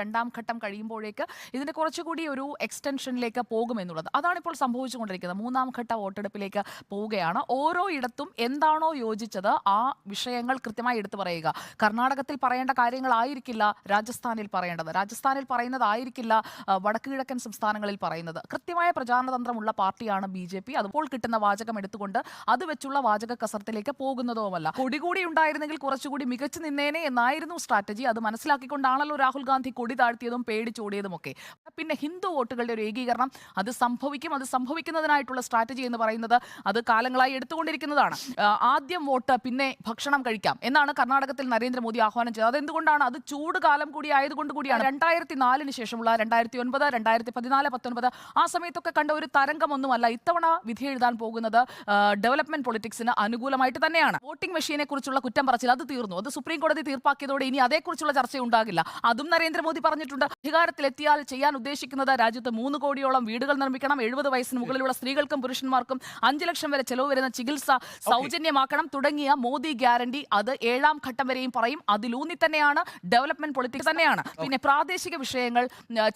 രണ്ടാം ഘട്ടം കഴിയുമ്പോഴേക്ക് ഇതിന്റെ കുറച്ചുകൂടി ഒരു എക്സ്റ്റൻഷനിലേക്ക് പോകുമെന്നുള്ളത് അതാണ് ഇപ്പോൾ സംഭവിച്ചുകൊണ്ടിരിക്കുന്നത്. മൂന്നാം ഘട്ട വോട്ടെടുപ്പിലേക്ക് പോവുകയാണ്. ഓരോ ഇടത്തും എന്താണോ യോജിച്ചത് ആ വിഷയങ്ങൾ കൃത്യമായി എടുത്തു പറയുക. കർണാടകത്തിൽ പറയേണ്ട കാര്യങ്ങളായിരിക്കില്ല രാജസ്ഥാനിൽ പറയേണ്ടത്. രാജസ്ഥാനിൽ പറയുന്നതായിരിക്കില്ല വടക്കു കിഴക്കൻ സംസ്ഥാനങ്ങളിൽ പറയുന്നത്. കൃത്യമായ പ്രചാരണതന്ത്രമുള്ള പാർട്ടിയാണ് ബി ജെ പി. അതുപോൾ കിട്ടുന്ന വാചകം എടുത്തുകൊണ്ട് അത് വെച്ചുള്ള വാചക കസർത്തിലേക്ക് പോകുന്നതുമല്ല. കൊടികൂടി ഉണ്ടായിരുന്നെങ്കിൽ കുറച്ചുകൂടി മികച്ചു നിന്നേനെ എന്നായിരുന്നു സ്ട്രാറ്റജി. അത് മനസ്സിലാക്കിക്കൊണ്ടാണല്ലോ രാഹുൽ ഗാന്ധി കൊടി താഴ്ത്തിയതും പേടിച്ചോടിയതുമൊക്കെ പിന്നെ ഹിന്ദു വോട്ടുകളുടെ ഒരു ഏകീകരണം അത് സംഭവിക്കും. അത് സംഭവിക്കുന്നതിനായിട്ടുള്ള സ്ട്രാറ്റജി എന്ന് പറയുന്നത് അത് കാലങ്ങളായി എടുത്തുകൊണ്ടിരിക്കുന്നതാണ്. ആദ്യം വോട്ട് പിന്നെ ഭക്ഷണം കഴിക്കാം എന്നാണ് കർണാടകത്തിൽ നരേന്ദ്രമോദി ആഹ്വാനം ചെയ്തത്. അതെന്തുകൊണ്ടാണ്? അത് ചൂട് കാലം കൂടി ആയതുകൊണ്ട് കൂടിയാണ്. രണ്ടായിരത്തി നാലിന് ശേഷമുള്ള രണ്ടായിരത്തി ഒൻപത് രണ്ടായിരത്തി പതിനാല് പത്തൊൻപത് ആ സമയത്തൊക്കെ കണ്ട ഒരു തരംഗമൊന്നുമല്ല. ഇത്തവണ വിധി എഴുതാൻ പോകുന്നത് ഡെവലപ്മെന്റ് പൊളിറ്റിക്സിന് അനുകൂലമായിട്ട് തന്നെയാണ്. വോട്ടിംഗ് മെഷീനെ കുറിച്ചുള്ള കുറ്റം പറച്ചിൽ അത് തീർന്നു. അത് സുപ്രീം കോടതി തീർപ്പാക്കിയതോടെ ഇനി അതേക്കുറിച്ചുള്ള ചർച്ച ഉണ്ടാകില്ല അതും നരേന്ദ്രമോദി പറഞ്ഞിട്ടുണ്ട്. അധികാരത്തിലെത്തിയാൽ ചെയ്യാൻ ഉദ്ദേശിക്കുന്നത് രാജ്യത്ത് മൂന്ന് കോടിയോളം വീടുകൾ നിർമ്മിക്കണം എഴുപത് വയസ്സിന് മുകളിലുള്ള സ്ത്രീകൾക്കും പുരുഷന്മാർക്കും അഞ്ച് ലക്ഷം വരെ ചെലവ് വരുന്ന ചികിത്സ സൗജന്യമാക്കണം തുടങ്ങിയ മോദി ഗ്യാരണ്ടി അത് ഏഴാം ഘട്ടം വരെയും പറയും. അതിലൂന്നി തന്നെയാണ് ഡെവലപ്മെന്റ് പൊളിറ്റിക്സ് തന്നെയാണ്. പിന്നെ പ്രാദേശിക വിഷയങ്ങൾ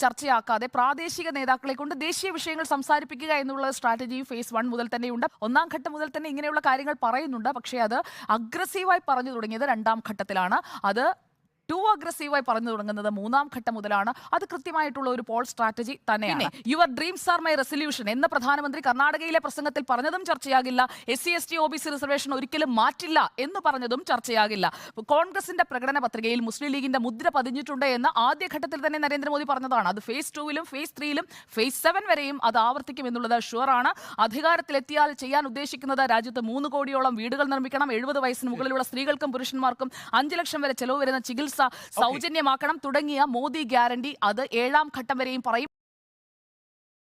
ചർച്ചയാക്കാതെ പ്രാദേശിക നേതാക്കളെ കൊണ്ട് ദേശീയ വിഷയങ്ങൾ സംസാരിപ്പിക്കുക എന്നുള്ള സ്ട്രാറ്റജി ഫേസ് വൺ മുതൽ തന്നെയുണ്ട്. ഒന്നാം ഘട്ടം മുതൽ തന്നെ ഇങ്ങനെയുള്ള കാര്യങ്ങൾ പറയുന്നുണ്ട്. പക്ഷേ അത് അഗ്രസീവായി പറഞ്ഞു തുടങ്ങിയത് രണ്ടാം ഘട്ടത്തിലാണ്. അത് ടു അഗ്രസീവായി പറഞ്ഞു തുടങ്ങുന്നത് മൂന്നാം ഘട്ടം മുതലാണ്. അത് കൃത്യമായിട്ടുള്ള ഒരു പോൾ സ്ട്രാറ്റജി തന്നെയാണ്. Your dreams are my resolution എന്ന് പ്രധാനമന്ത്രി കർണാടകയിലെ പ്രസംഗത്തിൽ പറഞ്ഞതും ചർച്ചയാകില്ല. S C S T O B C reservation ഒരിക്കലും മാറ്റില്ല എന്ന് പറഞ്ഞതും ചർച്ചയാകില്ല. കോൺഗ്രസിന്റെ പ്രകടന പത്രികയിൽ മുസ്ലിം ലീഗിന്റെ മുദ്ര പതിഞ്ഞിട്ടുണ്ട് എന്ന് ആദ്യഘട്ടത്തിൽ തന്നെ നരേന്ദ്രമോദി പറഞ്ഞതാണ്. അത് ഫേസ് ടൂവിലും ഫേസ് ത്രീയിലും ഫേസ് സെവൻ വരെയും അത് ആവർത്തിക്കും എന്നുള്ളത് ഷുവറാണ് അധികാരത്തിലെത്തിയാൽ ചെയ്യാൻ ഉദ്ദേശിക്കുന്നത് രാജ്യത്ത് മൂന്ന് കോടിയോളം വീടുകൾ നിർമ്മിക്കണം. എഴുപത് വയസ്സിന് മുകളിലുള്ള സ്ത്രീകൾക്കും പുരുഷന്മാർക്കും അഞ്ച് ലക്ഷം വരെ ചെലവ് വരുന്ന ചികിത്സ സൗജന്യമാക്കണം. തുടങ്ങിയ മോദി ഗ്യാരണ്ടി അത് ഏഴാം ഘട്ടം വരെയും പറയും.